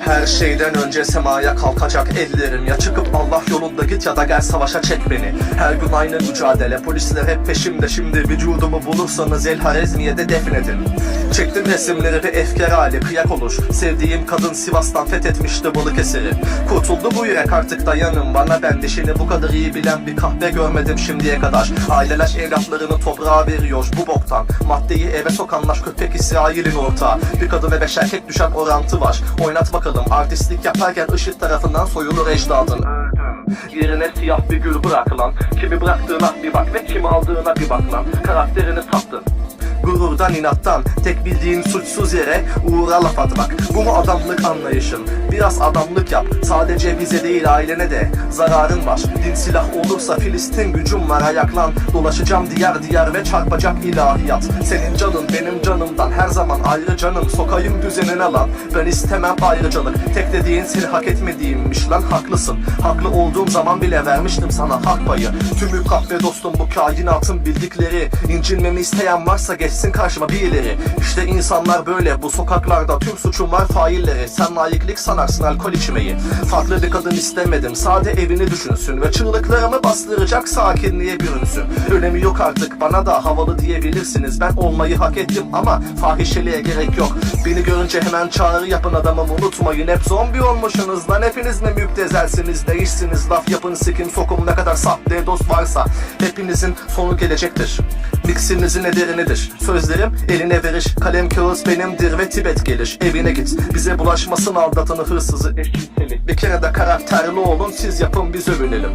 Her şeyden önce semaya kalkacak ellerim Ya. Çıkıp Allah yolunda git ya da gel savaşa çek beni. Her gün aynı mücadele polisler hep peşimde. Şimdi vücudumu bulursanız El Harezmiye'de defnedin. Çektim resimleri ve efkar hali kıyak olur Sevdiğim kadın Sivas'tan fethetmişti Balıkesir'i Kurtuldu bu yürek artık dayanın bana. Ben dişini bu kadar iyi bilen bir kahve görmedim şimdiye kadar. Aileler evlatlarını toprağa veriyor bu boktan. Maddeyi eve sokanlar köpek İsrail'in ortağı. Bir kadın ve beş erkek düşen orantı var. Oynat bakalım artistlik yaparken ışık tarafından soyulur ecdadın. Yerine siyah bir gül bırak lan Kimi bıraktığına bir bak ve kimi aldığına bir bak lan. Karakterini sattın Gururdan inattan tek bildiğin suçsuz yere uğra laf atmak. Bu mu adamlık anlayışın Biraz adamlık yap. Sadece bize değil ailene de. Zararın var. Din silah olursa Filistin gücüm var. Ayaklan. Dolaşacağım diyar diyar ve çarpacak ilahiyat. Senin canın benim canımdan. Her zaman ayrı canım. Sokayım düzenine lan. Ben istemem ayrıcalık. Tek dediğin seni hak etmediğimmiş lan. Haklısın. Haklı olduğum zaman bile vermiştim sana hak payı. Tümü kahve dostum bu kainatın bildikleri. İncinmemi isteyen varsa geçsin karşıma bir ileri İşte insanlar böyle. Bu sokaklarda tüm suçum var failleri. Sen layıklık sanarsın alkol içmeyi. Farklı bir kadın istemedim sade evini düşünsün Ve çığlıklarımı bastıracak sakinliğe bürünsün. Önemi yok artık bana da havalı diyebilirsiniz. Ben olmayı hak ettim ama fahişeliğe gerek yok. Beni görünce hemen çağrı yapın adamım unutmayın. Hep zombi olmuşsunuz lan hepiniz mi müptezelsiniz? Değişsiniz laf yapın sikim sokum ne kadar sahte dost varsa. Hepinizin sonu gelecektir. Miksinizin ederinidir Sözlerim eline verir. Kalem kağıt benimdir ve Tibet gelir. Evine git bize bulaşmasın aldatanı hırsızı eşcinseli Bir kere de karakterli olun siz yapın biz övünelim